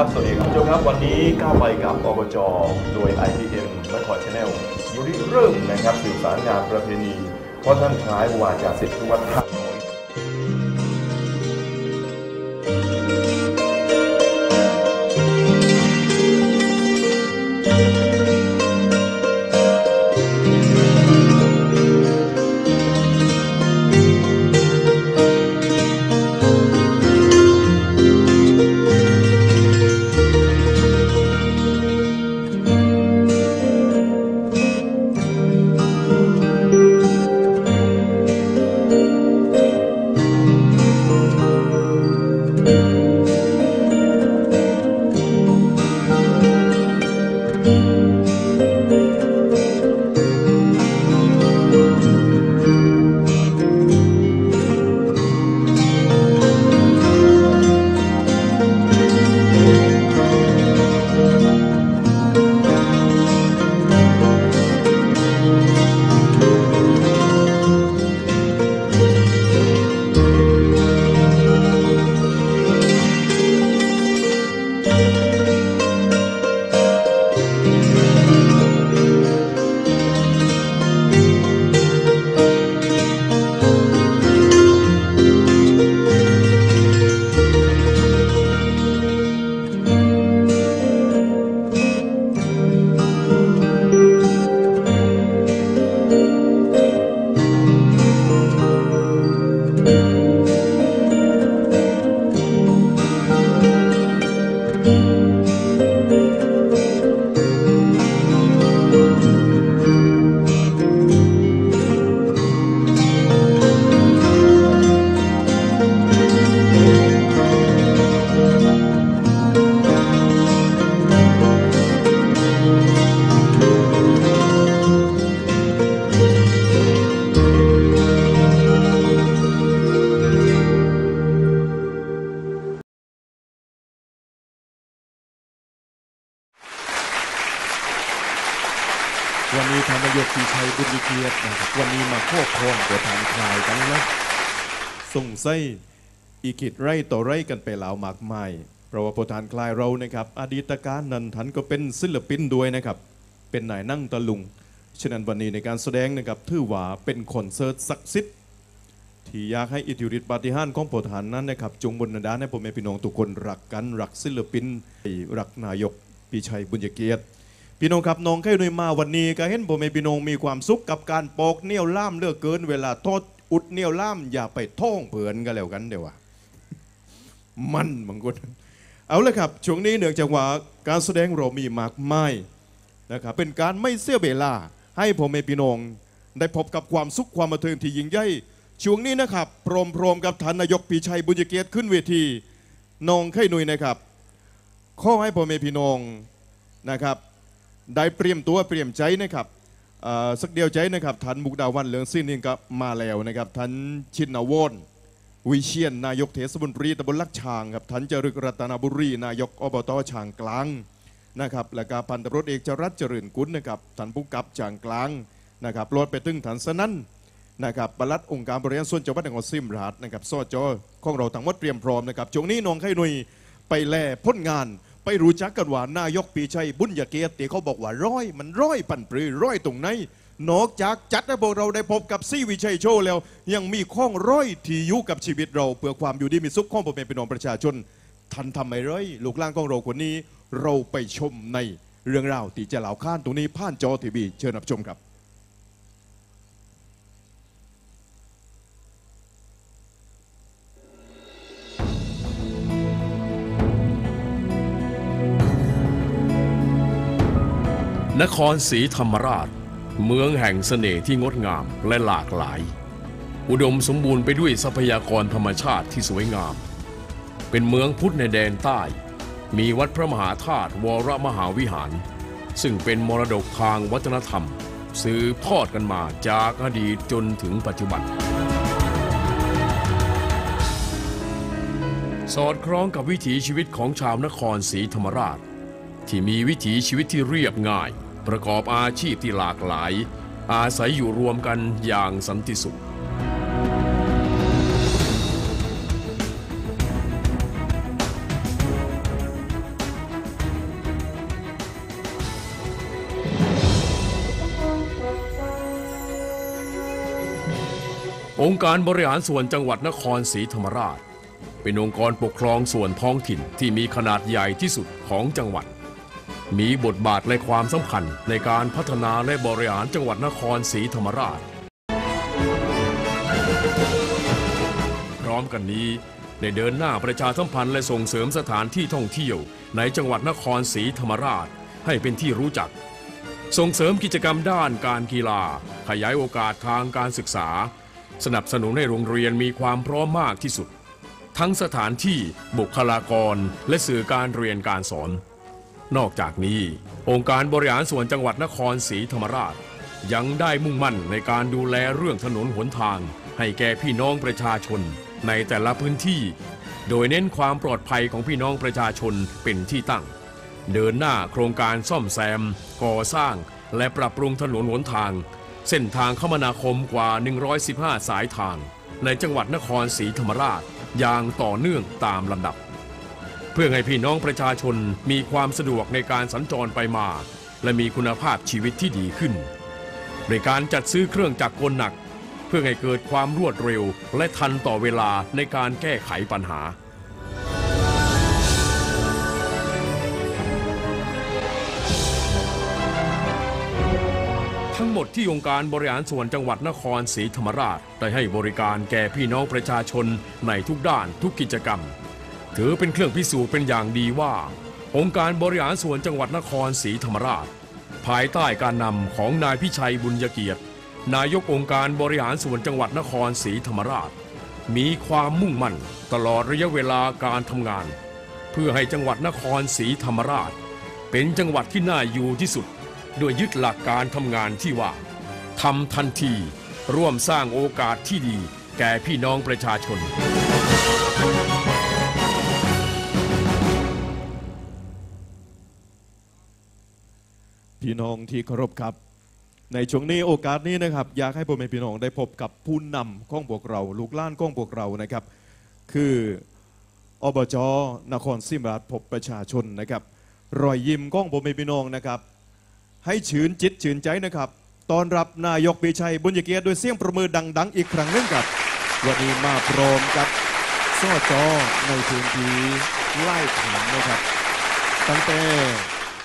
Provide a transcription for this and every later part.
ครับ สวัสดีครับผู้ชมครับ วันนี้ก้าวไปกับอบจ โดย IPM และคอยชแนลอยู่ที่เริ่มนะครับสื่อสารงานประเพณีเพราะท่านคล้ายวาจาศิษย์ที่วัดท่า วันนี้มาควบครองตัวทานคลายกันนะส่งไส้อีกิจไร่ต่อไร่กันไปแล้วมากมายเพราะว่าประธานคลายเรานะครับ อดีตการนันทันก็เป็นศิลปินด้วยนะครับ เป็นนายนั่งตะลุง ฉะนั้นวันนี้ในการแสดงนะครับถือว่าเป็นคอนเสิร์ตศักดิ์สิทธิ์ที่อยากให้อิทธิฤทธิปาฏิหาริย์ของปรทานนั้นนะครับ จงบนดาลให้ผมแม่พี่น้องทุกคนรักกันรักศิลปินรักนายกปีชัยบุญเกียรติ พี่น้องครับน้องแค่หน่วยมาวันนี้ก็เห็นผมเองพี่น้องมีความสุขกับการปอกเนี่ยวล่ามเลือกเกิน เวลาโทษอุดเนี่ยวล่ามอย่าไปท่องเผื่อนกันแล้วกันเดี๋ยวว่ามันบางคนเอาเลยครับช่วงนี้เนื่องจากว่าการแสดงเรามีมากมายนะครับเป็นการไม่เสียเวลา ให้ผมเองพี่น้องได้พบกับความสุขความบันเทิงที่ยิ่งใหญ่ช่วงนี้นะครับพร้อมๆกับท่านนายกปีชัยบุญเกียรติขึ้นเวทีน้องไข่หนุ่ยนะครับ ข้อให้ผมเองพี่น้องนะครับ ได้เตรียมตัวเตรียมใจนะครับสักเดียวใจนะครับท่านมุกดาวันเหลืองสิ้นนี่ก็มาแล้วนะครับท่านชินวอนวิเชียนนายกเทศมนตรีตำบลลักช้างครับท่านจรึกรัตนบุรีนายกอบตช้างกลางนะครับและก็พันตำรวจเอกจรัสเจริญกุลนะครับท่านผู้กับช้างกลางนะครับรถไปตึงฐานสนั่นนะครับปลัดองค์การบริหารส่วนจังหวัดนครศรีธรรมราชนะครับซอจอของเราทั้งหมดเตรียมพร้อมนะครับช่วงนี้น้องไข่หนุยไปแล่พ้นงาน ไปรู้จักกันว่านายกปีชัยบุญยเกียรติเขาบอกว่าร้อย มันร้อยปันปรือร้อยตรงไหนนอกจากจัดให้พวกเราได้พบกับซี่วิชัยโชว์แล้ว ยังมีข้องร้อยที่อยู่กับชีวิตเรา เพื่อความอยู่ดีมีสุขของพ่อแม่พี่น้องประชาชนทันทำไมร้อยลูกล่างของเราคนนี้ เราไปชมในเรื่องราวที่จะเล่าข้านตรงนี้ผ่านจอทีวีเชิญรับชมครับ นครศรีธรรมราช เมืองแห่งเสน่ห์ที่งดงามและหลากหลาย อุดมสมบูรณ์ไปด้วยทรัพยากรธรรมชาติที่สวยงาม เป็นเมืองพุทธในแดนใต้ มีวัดพระมหาธาตุวรมหาวิหาร ซึ่งเป็นมรดกทางวัฒนธรรม สืบทอดกันมาจากอดีตจนถึงปัจจุบันสอดคล้องกับวิถีชีวิตของชาวนครศรีธรรมราช ที่มีวิถีชีวิตที่เรียบง่าย ประกอบอาชีพที่หลากหลาย อาศัยอยู่รวมกันอย่างสันติสุของค์การบริหารส่วนจังหวัดนครศรีธรรมราช เป็นองค์กรปกครองส่วนท้องถิ่นที่มีขนาดใหญ่ที่สุดของจังหวัด มีบทบาทและความสำคัญในการพัฒนาและบริหารจังหวัดนครศรีธรรมราช พร้อมกันนี้ได้เดินหน้าประชาสัมพันธ์และส่งเสริมสถานที่ท่องเที่ยวในจังหวัดนครศรีธรรมราชให้เป็นที่รู้จัก ส่งเสริมกิจกรรมด้านการกีฬา ขยายโอกาสทางการศึกษา สนับสนุนให้โรงเรียนมีความพร้อมมากที่สุด ทั้งสถานที่บุคลากรและสื่อการเรียนการสอน นอกจากนี้ องค์การบริหารส่วนจังหวัดนครศรีธรรมราช ยังได้มุ่งมั่นในการดูแลเรื่องถนนหนทาง ให้แก่พี่น้องประชาชนในแต่ละพื้นที่ โดยเน้นความปลอดภัยของพี่น้องประชาชนเป็นที่ตั้ง เดินหน้าโครงการซ่อมแซม ก่อสร้าง และปรับปรุงถนนหนทาง เส้นทางคมนาคมกว่า 115 สายทาง ในจังหวัดนครศรีธรรมราชอย่างต่อเนื่องตามลำดับ พื่อให้พี่น้องประชาชนมีความสะดวกในการสัญจรไปมา และมีคุณภาพชีวิตที่ดีขึ้นโดยการจัดซื้อเครื่องจักรกลหนัก เพื่อให้เกิดความรวดเร็วและทันต่อเวลาในการแก้ไขปัญหาทั้งหมดที่องค์การบริหารส่วนจังหวัดนครศรีธรรมราช ได้ให้บริการแก่พี่น้องประชาชนในทุกด้านทุกกิจกรรม ถือเป็นเครื่องพิสูจน์เป็นอย่างดีว่า องค์การบริหารส่วนจังหวัดนครศรีธรรมราช ภายใต้การนำของนายพิชัยบุญยเกียรติ นายกองค์การบริหารส่วนจังหวัดนครศรีธรรมราช มีความมุ่งมั่นตลอดระยะเวลาการทำงาน เพื่อให้จังหวัดนครศรีธรรมราช เป็นจังหวัดที่น่าอยู่ที่สุดด้วยยึดหลักการทำงานที่ว่าทำทันที ร่วมสร้างโอกาสที่ดี แก่พี่น้องประชาชน พี่น้องที่เคารพครับ ในช่วงนี้โอกาสนี้นะครับ อยากให้พ่อแม่พี่น้องได้พบกับผู้นำของพวกเรา ลูกล้านของพวกเรานะครับ คืออบจนครศรีธรรมราชพบประชาชนนะครับรอยยิ้มของพ่อแม่พี่น้องนะครับ ให้ชื่นจิตชื่นใจนะครับตอนรับนายกปีชัยบุญยเกียรติด้วยเสียงประมือดัง ๆ อีกครั้งหนึงครับ วันนี้มาพร้อมกับสอจอในพื้นที่ไล่ขานนะครับ ตั้งแต่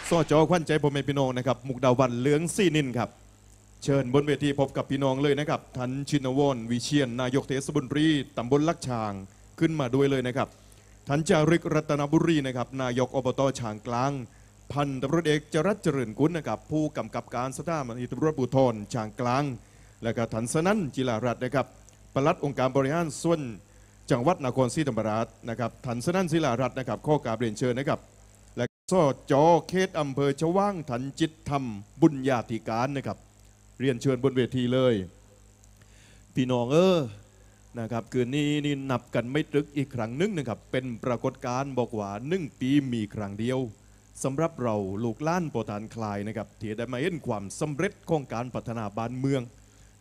สอจอขวัญใจพ่อแม่พี่น้องนะครับ มุกดาวันเหลืองซีนินครับ เชิญบนเวทีพบกับพี่น้องเลยนะครับทันชินวรวิเชียน นายกเทศบนรีตำบลลักชางขึ้นมาด้วยเลยนะครับทันจาริกรัตนบุรีนะครับ นายกอบตฉางกลาง พันตำรวจเอกจรัสเจริญกุลนะครับ ผู้กำกับการสถานีตำรวจภูธรฉางกลาง และก็ทันสนั่นจิลารัตน์นะครับปลัดองค์การบริหารส่วนจังหวัดนครศรีธรรมราชนะครับทันสนั่นศิลารัตน์นะครับข้อกาบเรียนเชิญนะครับ สอจอเขตอำเภอชว่างถันจิตธรรมบุญญาธิการนะครับ เรียนเชิญบนเวทีเลย พี่น้องเออนะครับคืนนี้นี่นับกันไม่ตรึกอีกครั้งนึงนะครับ เป็นปรากฏการณ์บอกว่าหนึ่งปีมีครั้งเดียวสำหรับเราลูกล้านโปรตานคลายนะครับที่ได้มาเห็นความสำเร็จของการพัฒนาบ้านเมือง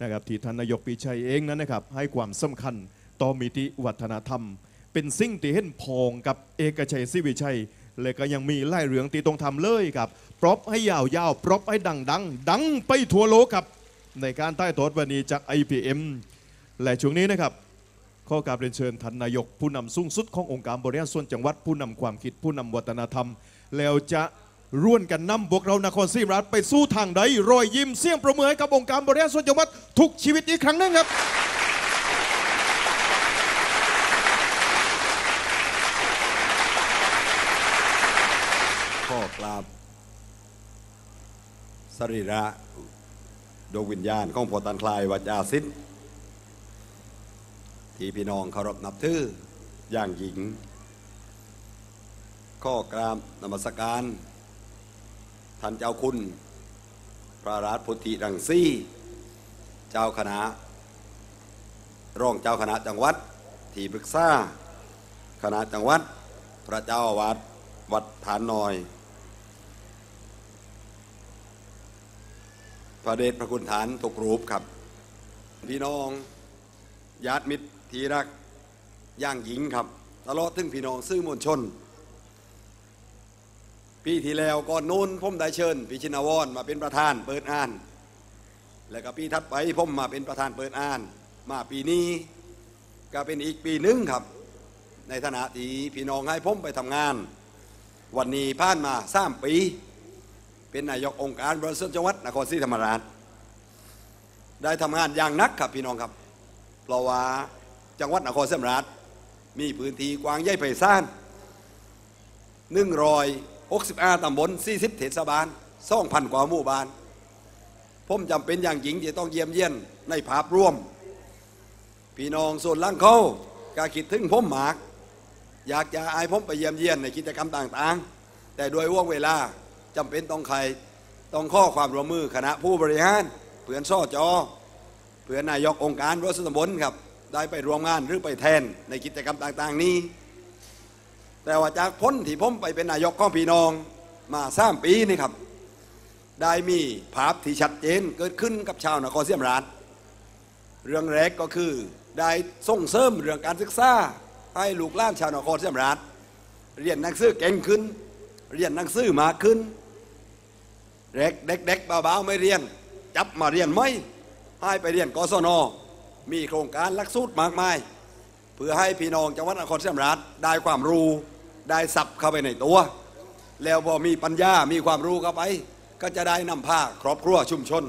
นะครับที่ท่านนายกปีชัยเองนั้นนะครับ ให้ความสำคัญต่อมิติวัฒนธรรม เป็นสิ่งที่เห็นพองกับเอกชัยศิวิชัย และก็ยังมีไล่เรืองตีตรงทำเลยครับปรบให้ยาวๆปรบให้ดังดังๆดังไปทั่วโลกครับ ในการใต้โทษวันนี้จาก IPM และช่วงนี้นะครับ ข้อกาบเรียนเชิญท่านนายก ผู้นำสูงสุดขององค์การบริหารส่วนจังหวัดผู้นำความคิดผู้นำวัฒนธรรม แล้วจะร่วมกันนำพวกเรานครศรีธรรมราชไปสู้ทางใดรอยยิ้มเสียงประมือให้กับองค์การบริหารส่วนจังหวัดทุกชีวิตอีกครั้งหนึ่งครับ ข้อกราบส รีระดวงวิญญาณของพอตันคลายวัจาสิทธิ์ที่พี่น้องเคารพนับถืออย่างหญิง ข้อกราบนมัสการ ท่านเจ้าคุณ พระราชพุทธิรังสีเจ้าคณะรองเจ้าคณะจังหวัด ที่ปรึกษาคณะจังหวัด พระเจ้าวาสวัดฐานน้อย พระเดชพระคุณฐานทุกรูปครับ พี่น้องญาติมิตรทีรักย่างหญิงครับตลอดถึงพี่น้องซื่อมวลชน ปีที่แล้วก่อนนู้นผมได้เชิญพี่ชินาวรมาเป็นประธานเปิดอ่าน แล้วก็ปีถัดไปผมมาเป็นประธานเปิดอ่าน มาปีนี้ก็เป็นอีกปีหนึ่งครับ ในฐานะที่พี่น้องให้ผมไปทำงาน วันนี้ผ่านมาสามปี เป็นนายกองค์การบริษัทจังหวัดนครศรีธรรมราช ได้ทำงานอย่างนักครับพี่น้องครับ เพราะว่าจังหวัดนครศรีธรรมราช มีพื้นที่กว้างใหญ่ไพศาล165ตำบล40เทศบาล2,000กว่าหมู่บ้าน ผมจำเป็นอย่างยิ่งที่ต้องเยี่ยมเยียนในภาพรวม พี่น้องส่วนล่างเขาก็คิดถึงผมหมาก อยากจะอายผมไปเยี่ยมเยียนในกิจกรรมต่างๆ แต่ด้วยว่วงเวลา จำเป็นต้องใครต้องข้อความร่วมมือคณะผู้บริหารเพื่อนซ่อจอเพื่อนนายกองค์การรถสมบลครับได้ไปรวมงานหรือไปแทนในกิจกรรมต่างๆนี้ แต่ว่าจากพ้นที่ผมไปเป็นนายกของพี่น้องมาสามปีนี่ครับได้มีภาพที่ชัดเจนเกิดขึ้นกับชาวนครเสียมราชเรื่องแรกก็คือได้ส่งเสริมเรื่องการศึกษาให้ลูกหลานชาวนครเสียมราชเรียนหนังสือเก่งขึ้น เรียนหนังสือมากขึ้น เด็กเด็กๆเบาๆไม่เรียน จับมาเรียนไหมให้ไปเรียนกศน มีโครงการลักสูตรมากมาย เพื่อให้พี่น้องจังหวัดนครศรีธรรมราชได้ความรู้ได้สับเข้าไปในตัว แล้วพอมีปัญญามีความรู้เข้าไป ก็จะได้นำพาครอบครัวชุมชน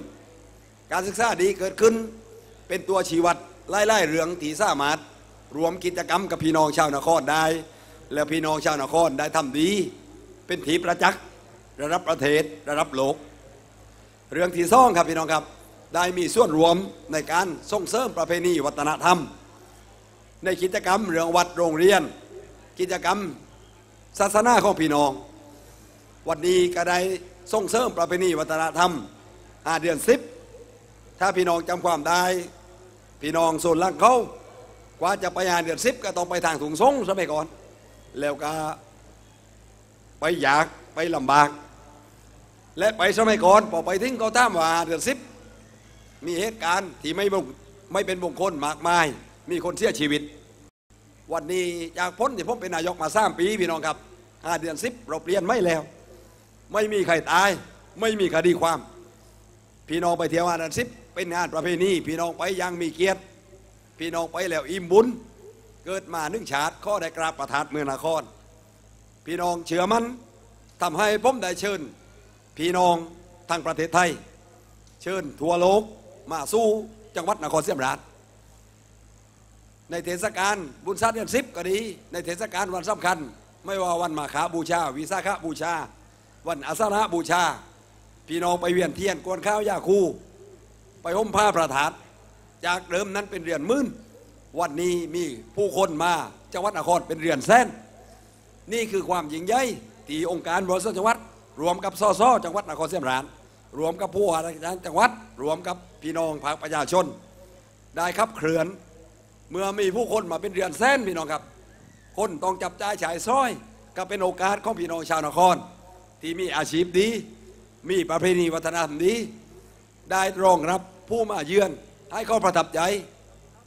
การศึกษาดีเกิดขึ้น เป็นตัวชี้วัดไล่ไล่เรื่องที่สามารถรวมกิจกรรมกับพี่น้องชาวนครได้ แล้วพี่น้องชาวนครได้ทำดี เป็นถีประจักษ์ ระดับประเทศระดับโลก เรื่องที่ซ่องครับพี่น้องครับ ได้มีส่วนรวมในการส่งเสริมประเพณีวัฒนธรรม ในกิจกรรมเรื่องวัดโรงเรียน กิจกรรมศาสนาของพี่น้อง วันนี้ก็ได้ส่งเสริมประเพณีวัฒนธรรมอาเดือนสิบถ้าพี่น้องจำความได้ พี่น้องส่วนล่างเขากว่าจะไปหาเดือนสิบก็ต้องไปทางถุงทรงสมัยก่อน แล้วก็ไปอยากไปลำบาก และไปสมัยก่อนพอไปทิ้งเขาท่ามว่าเดือนสิบมีเหตุการณ์ที่ไม่มงไม่เป็นมงคลมากมาย มีคนเสียชีวิต วันนี้จากพ้นที่ผมเป็นนายกมาสามปีพี่น้องครับห้าเดือนสิบเราเปลี่ยนไม่แล้ว ไม่มีใครตาย ไม่มีคดีความ พี่น้องไปเที่ยวงานเดือนสิบเป็นงานประเพณีพี่น้องไปยังมีเกียรติ พี่น้องไปแล้วอิ่มบุญ เกิดมานึ่งชาติข้อได้กราบประทานเมืองนคร พี่น้องเชื่อมันทำให้ผมได้เชิญ พี่น้องทางประเทศไทย เชิญทั่วโลกมาสู้จังหวัดนครศรีธรรมราชในเทศกาลบุญศาสตร์เดือนสิบก็ดี ในเทศกาลวันสำคัญ ไม่ว่าวันมาฆบูชา วิสาขบูชา วันอาสาฬหบูชา พี่น้องไปเวียนเทียนกวนข้าวยาคู ไปห่มผ้าประทานจากเดิมนั้นเป็นเรือนมื่นวันนี้มีผู้คนมาจังหวัดนครเป็นเรือนแสนนี่คือความยิ่งใหญ่ที่องค์การบริษัทจังหวัด รวมกับสสจังหวัดนครศรีธรรมราชรวมกับผู้ว่าราชการจังหวัด รวมกับพี่น้องภาคประชาชน ได้ขับเคลื่อน เมื่อมีผู้คนมาเป็นเรือนแสนพี่น้องครับ คนต้องจับจ่ายฉายซ้อย ก็เป็นโอกาสของพี่น้องชาวนคร ที่มีอาชีพดี มีประเพณีวัฒนธรรมดี ได้รองรับผู้มาเยือนให้เขาประทับใจ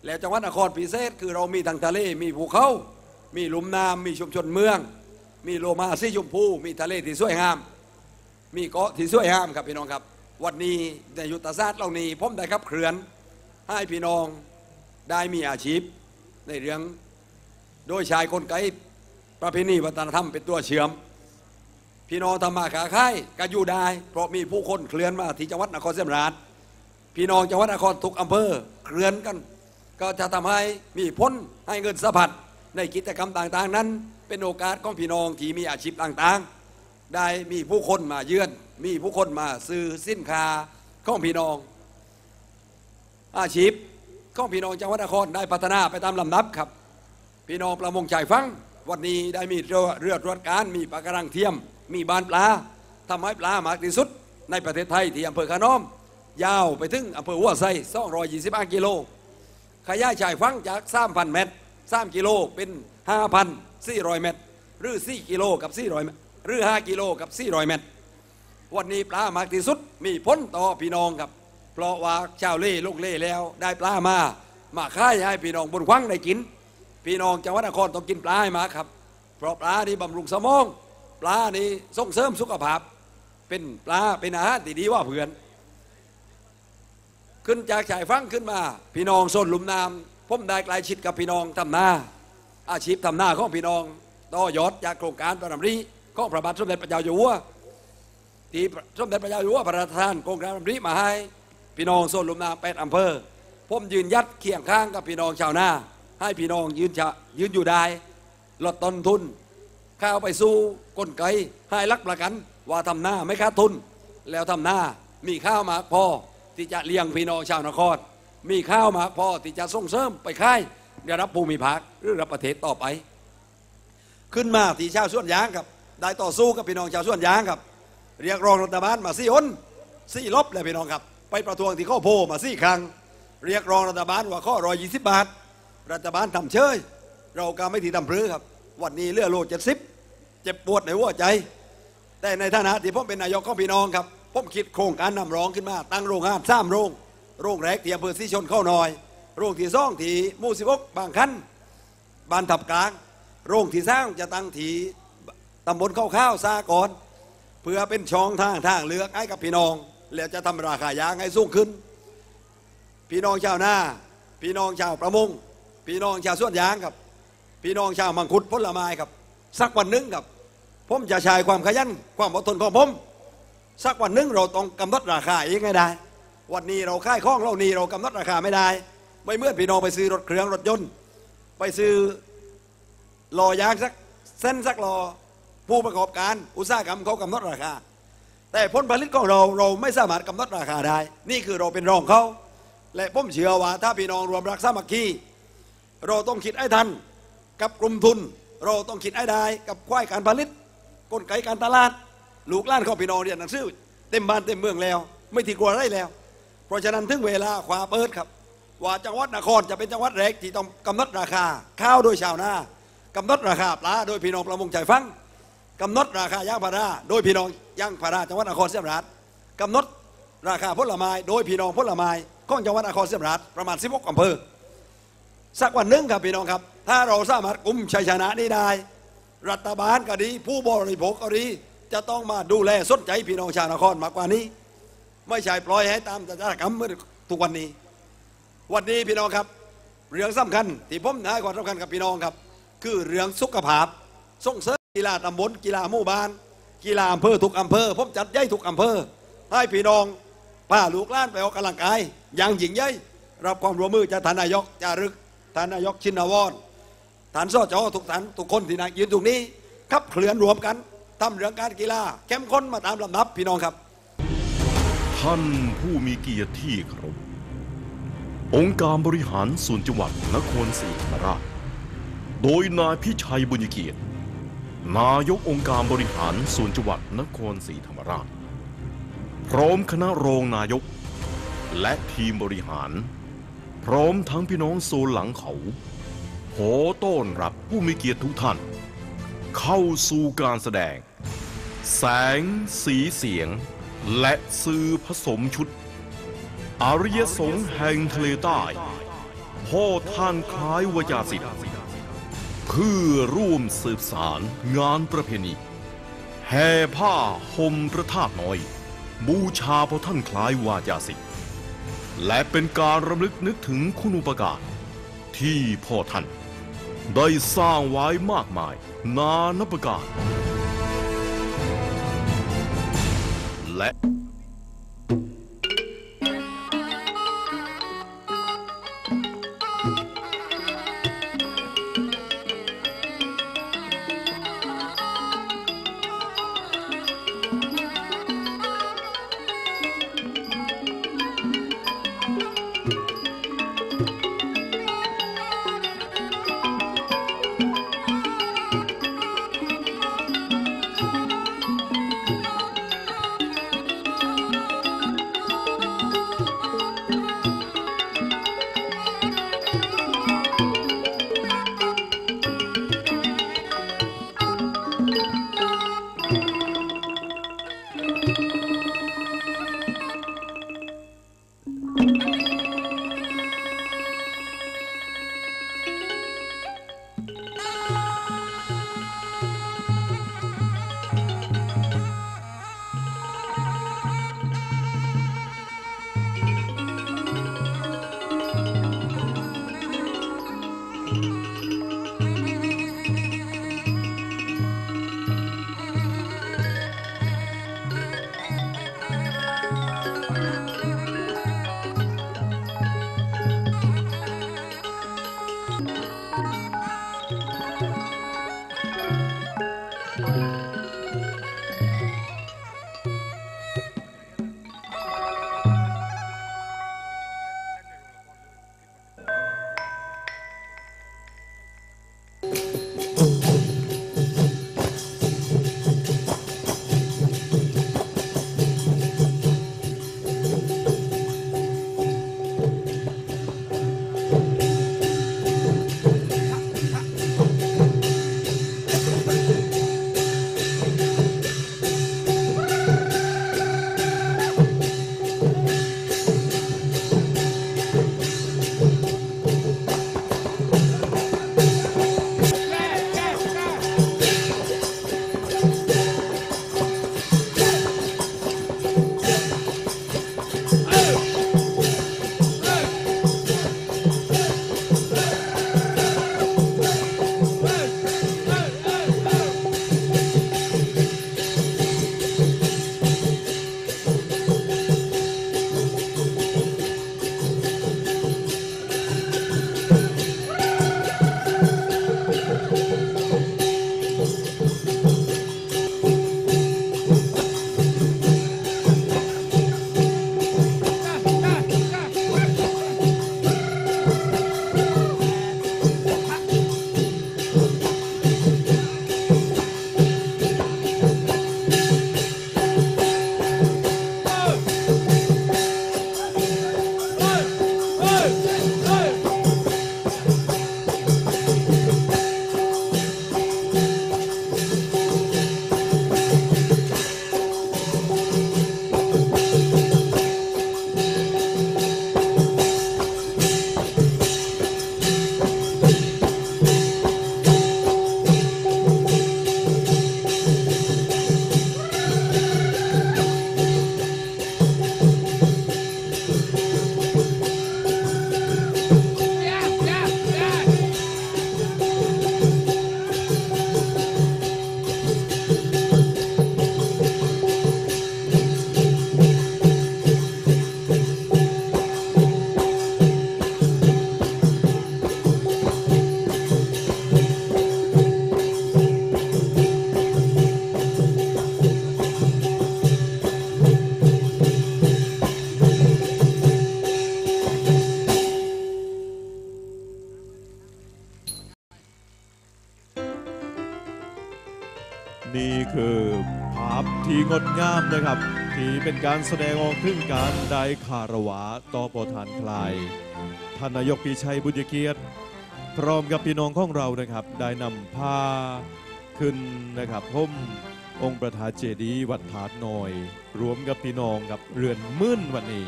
และจังหวัดนครพิเศษ คือเรามีทางทะเลมีภูเขา มีลุมน้ำมีชุมชนเมือง มีโลมาสีชมพู มีทะเลที่สวยงาม มีเกาะที่สวยงามครับพี่น้องครับ วันนี้ในยุทธศาสตร์เหล่านี้ผมได้ขับเคลื่อนให้พี่น้องได้มีอาชีพในเรื่องโดยชายคนไกลประเพณีวัฒนธรรมเป็นตัวเชื่อม พี่น้องทำมาค้าขายก็อยู่ได้ เพราะมีผู้คนเคลื่อนมาที่จังหวัดนครศรีธรรมราชพี่น้องจังหวัดนครทุกอำเภอเคลื่อนกัน ก็จะทำให้มีพ้นให้เงินสะพัดในกิจกรรมต่างๆ นั้น เป็นโอกาสของพี่น้องที่มีอาชีพต่างๆ ได้มีผู้คนมาเยือน มีผู้คนมาซื้อสินค้าของพี่น้อง อาชีพของพี่น้องจังหวัดนครได้พัฒนาไปตามลำดับครับ พี่น้องประมงชายฟังวันนี้ได้มีเรือเรือตรวจการมีปะการังเทียม มีบานปลาทำให้ปลามากที่สุด ในประเทศไทยที่อำเภอขนอม ยาวไปถึงอำเภอหัวไซ225กิโลขยายชายฟังจาก 3,000 เมตร 3 กิโลเป็น 5,400 เมตร หรือ 4 กิโลกับ 400เมตร หรือ 5 กิโลกับ 400 เมตร วันนี้ปลามากที่สุดมีพ้นต่อพี่น้องครับ เพราะว่าชาวเล่ลูกเล่แล้ว ได้ปลามามาค่ายให้พี่น้องบนควังได้กิน พี่น้องจังหวัดนครต้องกินปลาให้มาครับ เพราะปลานี่บำรุงสมอง ปลานี่ส่งเสริมสุขภาพ เป็นปลาเป็นอาหารที่ดีว่าเพื่อน ขึ้นจากชายฟังขึ้นมา พี่น้องโซนหลุมน้ำผมได้ใกล้ชิดกับพี่น้องทำนาอาชีพทำนาของพี่น้องต่อยอดจากโครงการประนำรี ของพระบาทสมเด็จพระเจ้าอยู่หัวที่สมเด็จพระเจ้าอยู่หัวประทานโครงการประนำรีมาให้พี่น้องโซนลุมน้ำแปดอำเภอผมยืนยัดเคียงข้างกับพี่น้องชาวนาให้พี่น้องยืนชะยืนอยู่ได้ลดต้นทุน ข้าวไปสู่กลไกให้รักประกัน ว่าทำหน้าไม่ขาดทุน แล้วทำหน้ามีข้าวมากพอที่จะเลี้ยงพี่น้องชาวนคร มีข้าวมากพอที่จะส่งเสริมไปค่ายได้รับภูมิภาคหรือรับประเทศต่อไป ขึ้นมาที่ชาวสวนยางครับ ได้ต่อสู้กับพี่น้องชาวสวนยางครับ เรียกร้องรัฐบาลมาสี่หนสี่ลบเลยพี่น้องครับ ไปประท้วงที่ข้อโพมาสี่ครั้ง เรียกร้องรัฐบาลว่าข้อรอยยี่สิบบาท รัฐบาลทำเชย เราก็ไม่ทีทำพรือครับ วันนี้เลือดโลเจ็ดสิบเจ็บปวดในหัวใจ แต่ในฐานะที่ผมเป็นนายกของพี่น้องครับผมคิดโครงการนำร้องขึ้นมา ตั้งโรงงานสร้ามโรงโรงแรกที่อำเภอสีชนเข้าหน่อย โรงที่สองที่มู่สิบกบางคันบานทับกลาง โรงที่สร้างจะตั้งที่ ตำบลข้าวข้าวซากอน เพื่อเป็นช่องทางทางเลือกให้กับพี่น้อง แล้วจะทำราคายางให้สูงขึ้น พี่น้องชาวนาพี่น้องชาวประมง พี่น้องชาวสวนยางครับ พี่น้องชาวมังคุดผลไม้ครับ สักวันหนึ่งครับ ผมจะใช้ความขยันความอดทนของผม สักวันหนึ่งเราต้องกำหนดราคาเองให้ได้ วันนี้เราค่ายข้องเรานี่เรากำหนดราคาไม่ได้ ไม่เมื่อพี่น้องไปซื้อรถเครื่องรถยนต์ ไปซื้อลอยางสักเส้นสักลอ ผู้ประกอบการอุตสาหกรรมเขากำหนดราคา แต่ผลผลิตของเราเราไม่สามารถกำหนดราคาได้ นี่คือเราเป็นรองเขา และผมเชื่อว่าถ้าพี่น้องรวมรักสามัคคีเราต้องคิดให้ทันกับกลุ่มทุน เราต้องคิดให้ได้กับควายการผลิต กลไกการตลาด ลูกล้านของพี่น้องเรียนหนังสือเต็มบ้านเต็มเมืองแล้ว ไม่ทีกลัวอะไรแล้ว เพราะฉะนั้นถึงเวลาขวาเปิดครับ ว่าจังหวัดนครจะเป็นจังหวัดแรกที่ต้องกำหนดราคา ข้าวโดยชาวนา กำหนดราคาปลาโดยพี่น้องประมงใจฟัง กำหนดราคายางพาราโดยพี่น้องยางพาราจังหวัดนครศรีธรรมราชกำหนดราคาผลไม้โดยพี่น้องผลไม้ของจังหวัดนครศรีธรรมราชประมาณ 16อำเภอสักวันหนึ่งครับพี่น้องครับ ถ้าเราสามารถกุมชัยชนะนี้ได้ รัฐบาลก็ดี ผู้บริโภคก็ดี จะต้องมาดูแลสนใจพี่น้องชาวนครมากกว่านี้ ไม่ใช่ปล่อยให้ตามจักรรมเมื่อทุกวันนี้ วันนี้พี่น้องครับ เรื่องสำคัญที่ผมให้ความสำคัญกับพี่น้องครับ คือเรื่องสุขภาพส่งเสริม กีฬาตำบลกีฬาหมู่บ้าน กีฬาอำเภอทุกอำเภอผมจัดใหญ่ทุกอำเภอ ให้พี่น้องป้าลูกล้านไปออกกำลังกายอย่างหญิงใหญ่รับความร่วมมือจากท่านนายกจารึกท่านนายกชินวรท่านสจทุกท่านทุกคนที่นั่งยืนตรงนี้ขับเคลื่อนรวมกันทำเรื่องการกีฬาเข้มข้นมาตามลำดับพี่น้องครับ ท่านผู้มีเกียรติที่เคารพองค์การบริหารส่วนจังหวัดนครศรีธรรมราช โดยนายพิชัยบุญเกียรติ นายกองค์การบริหารส่วนจังหวัดนครศรีธรรมราช พร้อมคณะรองนายก และทีมบริหาร พร้อมทั้งพี่น้องโซนหลังเขาขอต้อนรับผู้มีเกียรติทุกท่าน เข้าสู่การแสดง แสงสีเสียง และสื่อผสมชุด อริยสงฆ์แห่งทะเลใต้ พ่อท่านคล้ายวจาสิทธิ์ เพื่อร่วมสืบสารงานประเพณี แห่ผ้าห่มพระธาตุน้อย บูชาพระท่านคล้ายวาจาสิทธิ์และเป็นการรำลึกนึกถึงคุณอุปการที่พ่อท่าน ได้สร้างไว้มากมายนานับประการและ เป็นการแสดงออกถึงการได้คารวะต่อประธานคลายท่านนายกปีชัยบุญเกียรติ พร้อมกับพี่น้องของเรานะครับ ได้นำผ้าขึ้นนะครับห่มองค์ประธานเจดีย์วัดถาดหน่อย รวมกับพี่น้องกับเรือนมื่นวันนี้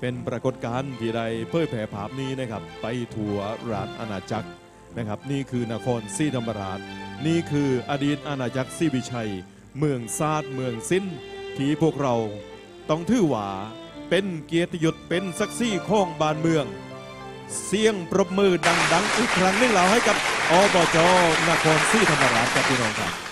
เป็นปรากฏการณ์ที่ได้เผยแผ่ภาพนี้นะครับ ไปทั่วราชอาณาจักรนะครับ นี่คือนครศรีธรรมราช นี่คืออดีตอาณาจักรศรีวิชัย เมืองซาดเมืองสิ้นที่พวกเรา ต้องถือว่าเป็นเกียรติยศเป็นศักดิ์ศรีของบ้านเมือง เสียงปรบมือดังๆ อีกครั้งหนึงเราให้กับอบจนครศรีธรรมราชกับพี่น้องครับ